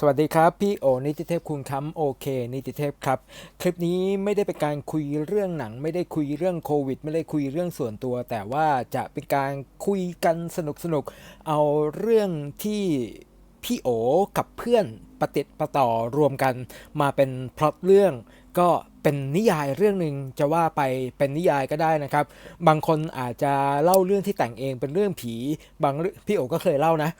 สวัสดีครับพี่โอนิติเทพคุณค้ำโอเคนิติเทพครับ คลิปนี้ไม่ได้เป็นการคุยเรื่องหนัง ไม่ได้คุยเรื่องโควิด ไม่ได้คุยเรื่องส่วนตัว แต่ว่าจะเป็นการคุยกันสนุกสนุกๆเอาเรื่องที่พี่โอกับเพื่อนปฏิดประต่อรวมกัน มาเป็นพล็อตเรื่องก็เป็นนิยายเรื่องหนึ่งจะว่าไปเป็นนิยายก็ได้นะครับ บางคนอาจจะเล่าเรื่องที่แต่งเองเป็นเรื่องผี บางพี่โอก็เคยเล่านะ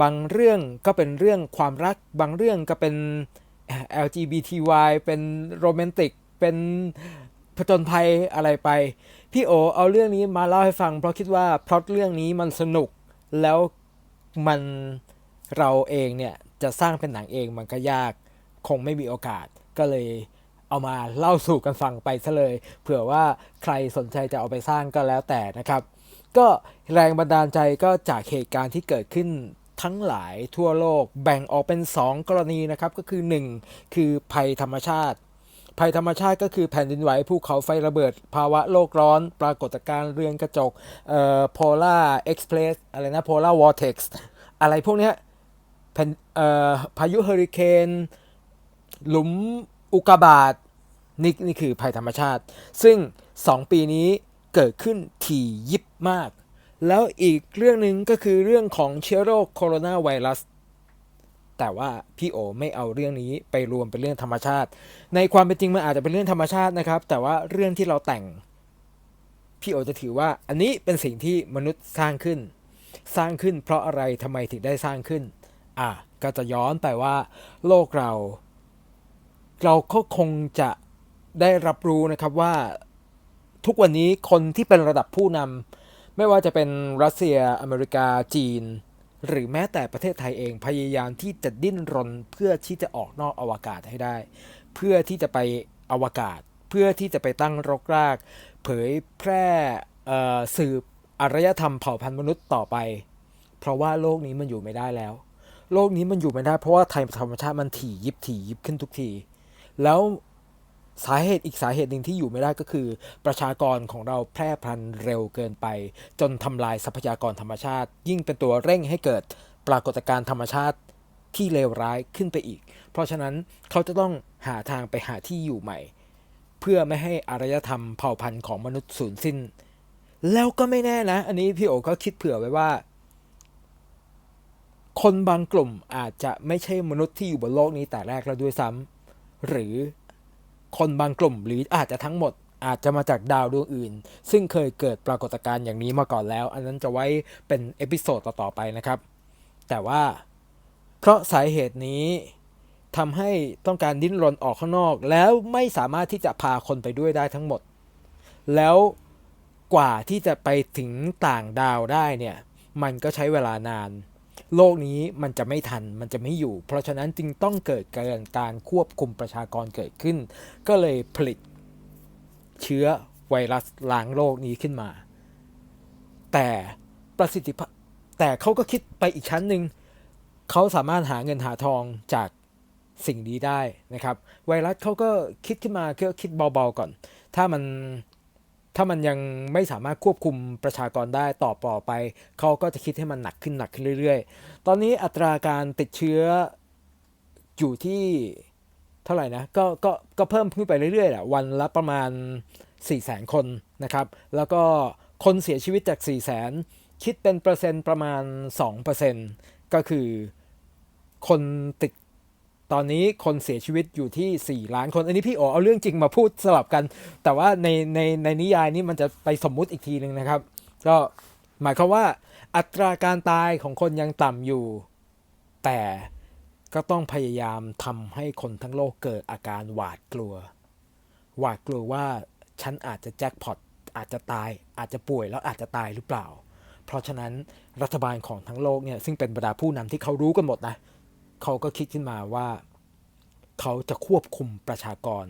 บางเรื่องก็เป็นเรื่องความรัก บางเรื่องก็เป็น LGBTY เป็นโรแมนติก เป็นผจญภัยอะไรไป พี่โอเอาเรื่องนี้มาเล่าให้ฟัง เพราะคิดว่าพล็อตเรื่องนี้มันสนุกแล้วมันเราเองเนี่ย จะสร้างเป็นหนังเองมันก็ยาก คงไม่มีโอกาสก็เลยเอามาเล่าสู่กันฟังไปซะเลย เผื่อว่าใครสนใจจะเอาไปสร้างก็แล้วแต่นะครับ ก็แรงบันดาลใจก็จากเหตุการณ์ที่เกิดขึ้น ทั้งหลายทั่วโลกแบ่งออกเป็น 2 กรณีนะครับก็คือ 1 คือภัยธรรมชาติ ภัยธรรมชาติก็คือแผ่นดินไหวภูเขาไฟระเบิด ภาวะโลกร้อน ปรากฏการณ์เรือนกระจกเอ่อ polar express อะไรนะ polar vortex อะไรพวกเนี้ยแผ่นเอ่อพายุเฮอริเคนหลุมอุกกาบาตนี่นี่คือภัยธรรมชาติ ซึ่ง 2 ปีนี้เกิดขึ้นถี่ยิบมาก แล้วอีกเรื่องหนึ่งก็คือเรื่องของเชื้อโรคโคโรนาไวรัส แต่ว่าพี่โอไม่เอาเรื่องนี้ไปรวมเป็นเรื่องธรรมชาติ ในความเป็นจริงมันอาจจะเป็นเรื่องธรรมชาตินะครับ แต่ว่าเรื่องที่เราแต่ง พี่โอจะถือว่าอันนี้เป็นสิ่งที่มนุษย์สร้างขึ้น สร้างขึ้นเพราะอะไรทำไมถึงได้สร้างขึ้น อะก็จะย้อนไปว่า โลกเรา เราก็คงจะได้รับรู้นะครับว่า ทุกวันนี้คนที่เป็นระดับผู้นำ ไม่ว่าจะเป็นรัสเซียอเมริกาจีน หรือแม้แต่ประเทศไทยเองพยายามที่จะดิ้นรนเพื่อที่จะออกนอกอวกาศให้ได้ เพื่อที่จะไปอวกาศ เพื่อที่จะไปตั้งรกราก เผยแพร่เอ่อสืบอารยธรรมเผ่าพันธุ์มนุษย์ต่อไป เพราะว่าโลกนี้มันอยู่ไม่ได้แล้ว โลกนี้มันอยู่ไม่ได้เพราะว่าไทยธรรมชาติมันถี่ยิบถี่ยิบขึ้นทุกที แล้ว สาเหตุอีกสาเหตุหนึ่งที่อยู่ไม่ได้ก็คือ ประชากรของเราแพร่พันธุ์เร็วเกินไป จนทำลายทรัพยากรธรรมชาติ ยิ่งเป็นตัวเร่งให้เกิดปรากฏการณ์ธรรมชาติที่เลวร้ายขึ้นไปอีก เพราะฉะนั้นเขาจะต้องหาทางไปหาที่อยู่ใหม่ เพื่อไม่ให้อารยธรรมเผ่าพันธุ์ของมนุษย์สูญสิ้น แล้วก็ไม่แน่นะ อันนี้พี่โอก็คิดเผื่อไว้ว่า คนบางกลุ่มอาจจะไม่ใช่มนุษย์ที่อยู่บนโลกนี้แต่แรกแล้วด้วยซ้ำหรือ คนบางกลุ่มหรืออาจจะทั้งหมดอาจจะมาจากดาวดวงอื่น ซึ่งเคยเกิดปรากฏการณ์อย่างนี้มาก่อนแล้ว อันนั้นจะไว้เป็นเอพิโซดต่อ ๆ ไปนะครับ แต่ว่าเพราะสาเหตุนี้ทำให้ต้องการดิ้นรนออกข้างนอก แล้วไม่สามารถที่จะพาคนไปด้วยได้ทั้งหมด แล้วกว่าที่จะไปถึงต่างดาวได้เนี่ย มันก็ใช้เวลานาน โลกนี้มันจะไม่ทันมันจะไม่อยู่ เพราะฉะนั้นจึงต้องเกิดการการควบคุมประชากรเกิดขึ้น ก็เลยผลิตเชื้อไวรัสล้างโลกนี้ขึ้นมา แต่ประสิทธิภาพแต่เขาก็คิดไปอีกชั้นหนึ่งเขาสามารถหาเงินหาทองจากสิ่งนี้ได้นะครับ ไวรัสเขาก็คิดขึ้นมาก็คิดเบาๆก่อน ถ้ามัน ถ้ามันยังไม่สามารถควบคุมประชากรได้ต่อต่อไป เขาก็จะคิดให้มันหนักขึ้นหนักขึ้นเรื่อย ๆ ตอนนี้อัตราการติดเชื้ออยู่ที่เท่าไหร่นะก็ก็ก็เพิ่มขึ้นไปเรื่อยๆแหละวันละประมาณ 4 0 0 0 0 0คนนะครับ แล้วก็คนเสียชีวิตจาก 4 0 0 0 0 0คิดเป็นเปอร์เซ็นต์ประมาณ 2%ก็คือคนติด ตอนนี้คนเสียชีวิตอยู่ที่ 4 ล้านคน อันนี้พี่โอเอาเรื่องจริงมาพูดสลับกัน แต่ว่าในในในนิยายนี้มันจะไปสมมุติอีกทีหนึ่งนะครับ ก็หมายความว่า อัตราการตายของคนยังต่ำอยู่ แต่ก็ต้องพยายามทำให้คนทั้งโลกเกิดอาการหวาดกลัว หวาดกลัวว่าฉันอาจจะแจ็คพอตอาจจะตายอาจจะป่วยแล้วอาจจะตายหรือเปล่า เพราะฉะนั้นรัฐบาลของทั้งโลกเนี่ยซึ่งเป็นบรรดาผู้นำที่เขารู้กันหมดนะเขาก็คิดขึ้นมาว่า เขาจะควบคุมประชากร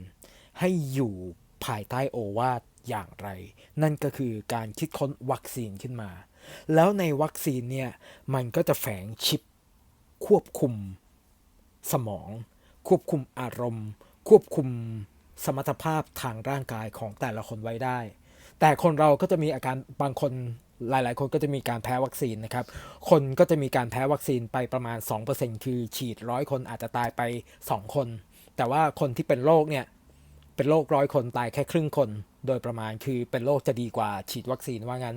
ให้อยู่ภายใต้โอวาทอย่างไร นั่นก็คือการคิดค้นวัคซีนขึ้นมา แล้วในวัคซีนเนี่ยมันก็จะแฝงชิป ควบคุมสมอง ควบคุมอารมณ์ ควบคุมสมรรถภาพทางร่างกายของแต่ละคนไว้ได้ แต่คนเราก็จะมีอาการบางคน หลาย ๆ คนก็จะมีการแพ้วัคซีนนะครับ คนก็จะมีการแพ้วัคซีนไปประมาณ 2%คือฉีดร้อยคนอาจจะตายไป 2 คน แต่ว่าคนที่เป็นโรคเนี่ย เป็นโรคร้อยคนตายแค่ครึ่งคน โดยประมาณคือเป็นโรคจะดีกว่าฉีดวัคซีนว่างั้น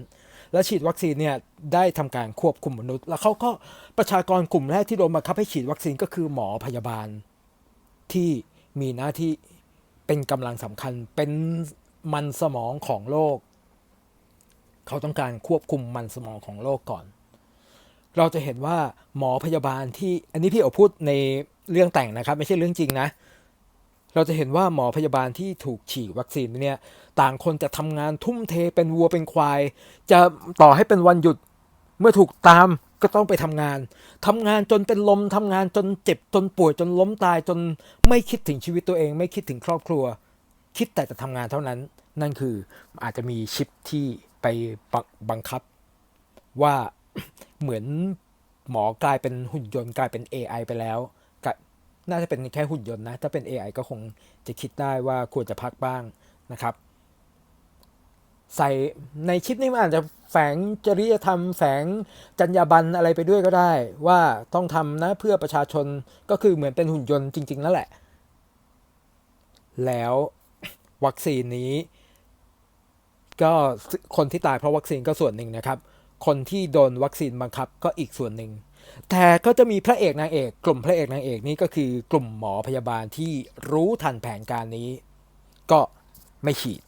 แล้วฉีดวัคซีนเนี่ยได้ทำการควบคุมมนุษย์ แล้วเขาก็ประชากรกลุ่มแรกที่โดนบังคับให้ฉีดวัคซีนก็คือหมอพยาบาล ที่มีหน้าที่เป็นกำลังสำคัญเป็นมันสมองของโลก เขาต้องการควบคุมมันสมองของโลกก่อน เราจะเห็นว่าหมอพยาบาลที่อันนี้พี่โอพูดในเรื่องแต่งนะครับ ไม่ใช่เรื่องจริงนะ เราจะเห็นว่าหมอพยาบาลที่ถูกฉีดวัคซีนเนี่ย ต่างคนจะทำงานทุ่มเทเป็นวัวเป็นควาย จะต่อให้เป็นวันหยุดเมื่อถูกตามก็ต้องไปทำงาน ทำงานจนเป็นลม ทำงานจนเจ็บ จนป่วย จนล้มตาย จนไม่คิดถึงชีวิตตัวเอง ไม่คิดถึงครอบครัว คิดแต่จะทำงานเท่านั้น นั่นคืออาจจะมีชิปที่ ไปบังบังคับว่าเหมือนหมอกลายเป็นหุ่นยนต์กลายเป็น AI ไปแล้วก็น่าจะเป็นแค่หุ่นยนต์นะ ถ้าเป็น AI ก็คงจะคิดได้ว่าควรจะพักบ้างนะครับ ใส่ในชิปนี้มันอาจจะแฝงจริยธรรมแฝงจรรยาบรรณอะไรไปด้วยก็ได้ ว่าต้องทำนะเพื่อประชาชนก็คือเหมือนเป็นหุ่นยนต์จริง ๆ นั่นแหละ แล้ววัคซีนนี้ ก็คนที่ตายเพราะวัคซีนก็ส่วนหนึ่งนะครับ คนที่โดนวัคซีนบังคับก็อีกส่วนหนึ่ง แต่ก็จะมีพระเอกนางเอก กลุ่มพระเอกนางเอกนี้ก็คือกลุ่มหมอพยาบาลที่รู้ทันแผนการนี้ ก็ไม่ฉีด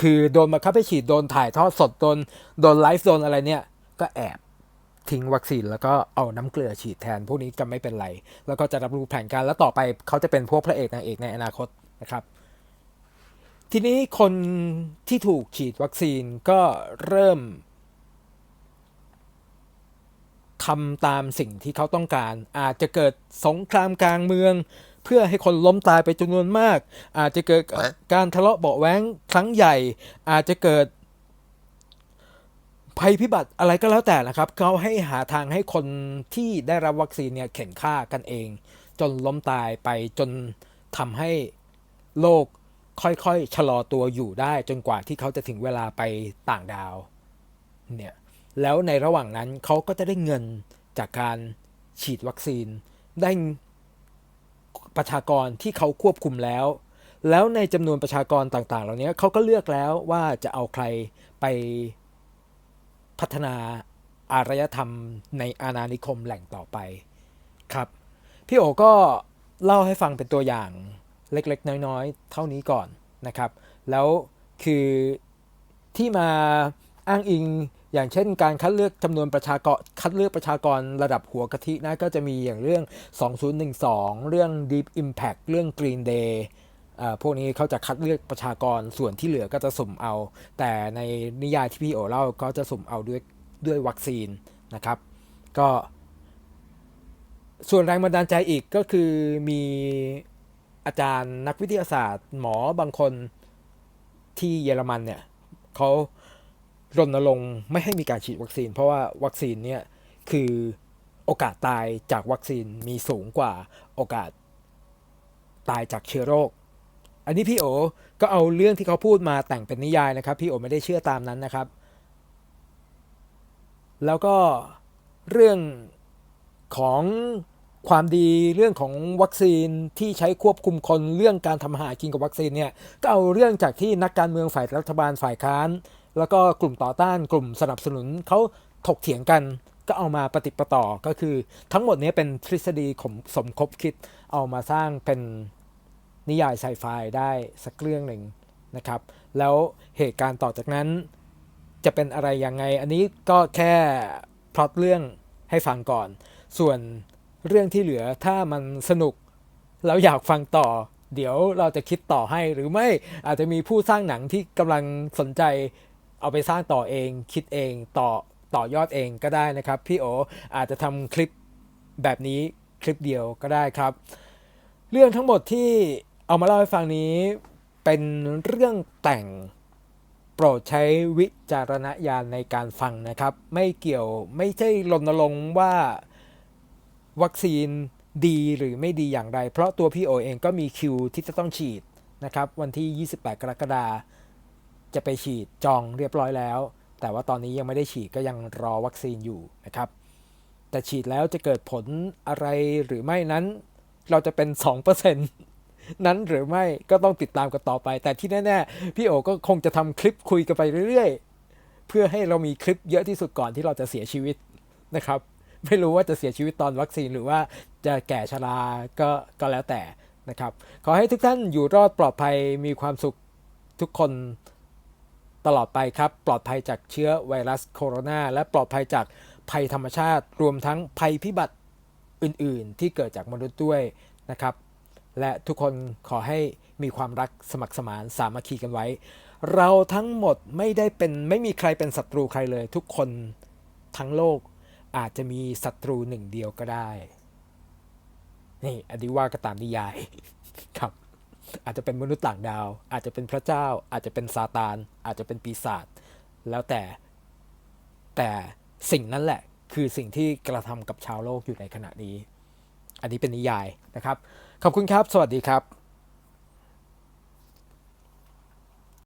คือโดนบังคับให้ฉีดโดนถ่ายทอดสดโดนโดนไลฟ์โดนอะไรเนี่ย ก็แอบทิ้งวัคซีนแล้วก็เอาน้ำเกลือฉีดแทน พวกนี้จะไม่เป็นไร แล้วก็จะรับรู้แผนการแล้วต่อไปเขาจะเป็นพวกพระเอกนางเอกในอนาคตนะครับ ทีนี้คนที่ถูกฉีดวัคซีนก็เริ่มทำตามสิ่งที่เขาต้องการ อาจจะเกิดสงครามกลางเมือง เพื่อให้คนล้มตายไปจำนวนมาก อาจจะเกิดการทะเลาะเบาแว้งครั้งใหญ่ อาจจะเกิดภัยพิบัติอะไรก็แล้วแต่นะครับ เขาให้หาทางให้คนที่ได้รับวัคซีนเนี่ยเข็นฆ่ากันเอง จนล้มตายไปจนทำให้โลก ค่อยๆชะลอตัวอยู่ได้จนกว่าที่เขาจะถึงเวลาไปต่างดาวเนี่ยแล้วในระหว่างนั้นเขาก็จะได้เงินจากการฉีดวัคซีน ได้ประชากรที่เขาควบคุมแล้ว แล้วในจำนวนประชากรต่าง ๆ เหล่านี้เขาก็เลือกแล้วว่าจะเอาใครไปพัฒนาอารยธรรมในอาณานิคมแหล่งต่อไปครับ พี่โอก็เล่าให้ฟังเป็นตัวอย่าง เล็กๆ น้อยๆ เท่านี้ก่อนนะครับ แล้วคือที่มาอ้างอิงอย่างเช่นการคัดเลือกจำนวนประชากรคัดเลือกประชากรระดับหัวกะทินะก็จะมีอย่างเรื่อง 2012 เรื่อง Deep Impact เรื่อง Green Day พวกนี้เขาจะคัดเลือกประชากรส่วนที่เหลือก็จะสุ่มเอา แต่ในนิยายที่พี่โอเล่าก็จะสุ่มเอาด้วยด้วยวัคซีนนะครับ ก็ ส่วนแรงบันดาลใจอีกก็คือมี อาจารย์นักวิทยาศาสตร์ หมอบางคนที่เยอรมันเนี่ยเขารณรงค์ไม่ให้มีการฉีดวัคซีน เพราะว่าวัคซีนเนี่ยคือโอกาสตายจากวัคซีนมีสูงกว่าโอกาสตายจากเชื้อโรค อันนี้พี่โอก็เอาเรื่องที่เขาพูดมาแต่งเป็นนิยายนะครับ พี่โอไม่ได้เชื่อตามนั้นนะครับ แล้วก็เรื่องของ ความดีเรื่องของวัคซีนที่ใช้ควบคุมคนเรื่องการทำหากินกับวัคซีนเนี่ยก็เอาเรื่องจากที่นักการเมืองฝ่ายรัฐบาลฝ่ายค้าน แล้วก็กลุ่มต่อต้านกลุ่มสนับสนุนเขาถกเถียงกันก็เอามาปฏิปต่อก็คือ ทั้งหมดนี้เป็นทฤษฎีสมคบคิดเอามาสร้างเป็นนิยายไซไฟได้สักเรื่องหนึ่งนะครับ แล้วเหตุการณ์ต่อจากนั้นจะเป็นอะไรยังไง อันนี้ก็แค่พล็อตเรื่องให้ฟังก่อน ส่วน เรื่องที่เหลือถ้ามันสนุกแล้วอยากฟังต่อ เดี๋ยวเราจะคิดต่อให้หรือไม่อาจจะมีผู้สร้างหนังที่กำลังสนใจเอาไปสร้างต่อเอง คิดเองต่อต่อยอดเองก็ได้นะครับ พี่โออาจจะทำคลิปแบบนี้คลิปเดียวก็ได้ครับ เรื่องทั้งหมดที่เอามาเล่าให้ฟังนี้เป็นเรื่องแต่งโปรดใช้วิจารณญาณในการฟังนะครับ ไม่เกี่ยวไม่ใช่รณรงค์ว่า วัคซีนดีหรือไม่ดีอย่างไร เพราะตัวพี่โอเองก็มีคิวที่จะต้องฉีดนะครับวันที่ 28 กรกฎาจะไปฉีดจองเรียบร้อยแล้ว แต่ว่าตอนนี้ยังไม่ได้ฉีดก็ยังรอวัคซีนอยู่นะครับแต่ฉีดแล้วจะเกิดผลอะไรหรือไม่นั้น เราจะเป็น 2%นั้นหรือไม่ก็ต้องติดตามกันต่อไป แต่ที่แน่ๆ พี่โอก็คงจะทำคลิปคุยกันไปเรื่อยๆ เพื่อให้เรามีคลิปเยอะที่สุดก่อนที่เราจะเสียชีวิตนะครับ ไม่รู้ว่าจะเสียชีวิตตอนวัคซีนหรือว่าจะแก่ชราก็ก็แล้วแต่นะครับ ขอให้ทุกท่านอยู่รอดปลอดภัยมีความสุขทุกคนตลอดไปครับ ปลอดภัยจากเชื้อไวรัสโคโรนาและปลอดภัยจากภัยธรรมชาติ รวมทั้งภัยพิบัติอื่น ๆ ที่เกิดจากมนุษย์ด้วยนะครับ และทุกคนขอให้มีความรักสมัครสมานสามัคคีกันไว้ เราทั้งหมดไม่ได้เป็นไม่มีใครเป็นศัตรูใครเลย ทุกคนทั้งโลก อาจจะมีศัตรูหนึ่งเดียวก็ได้ นี่อันนี้ว่าก็ตามนิยาย ครับ อาจจะเป็นมนุษย์ต่างดาว อาจจะเป็นพระเจ้า อาจจะเป็นซาตาน อาจจะเป็นปีศาจ แล้วแต่ แต่สิ่งนั้นแหละ คือสิ่งที่กระทำกับชาวโลกอยู่ในขณะนี้ อันนี้เป็นนิยายนะครับ ขอบคุณครับ สวัสดีครับ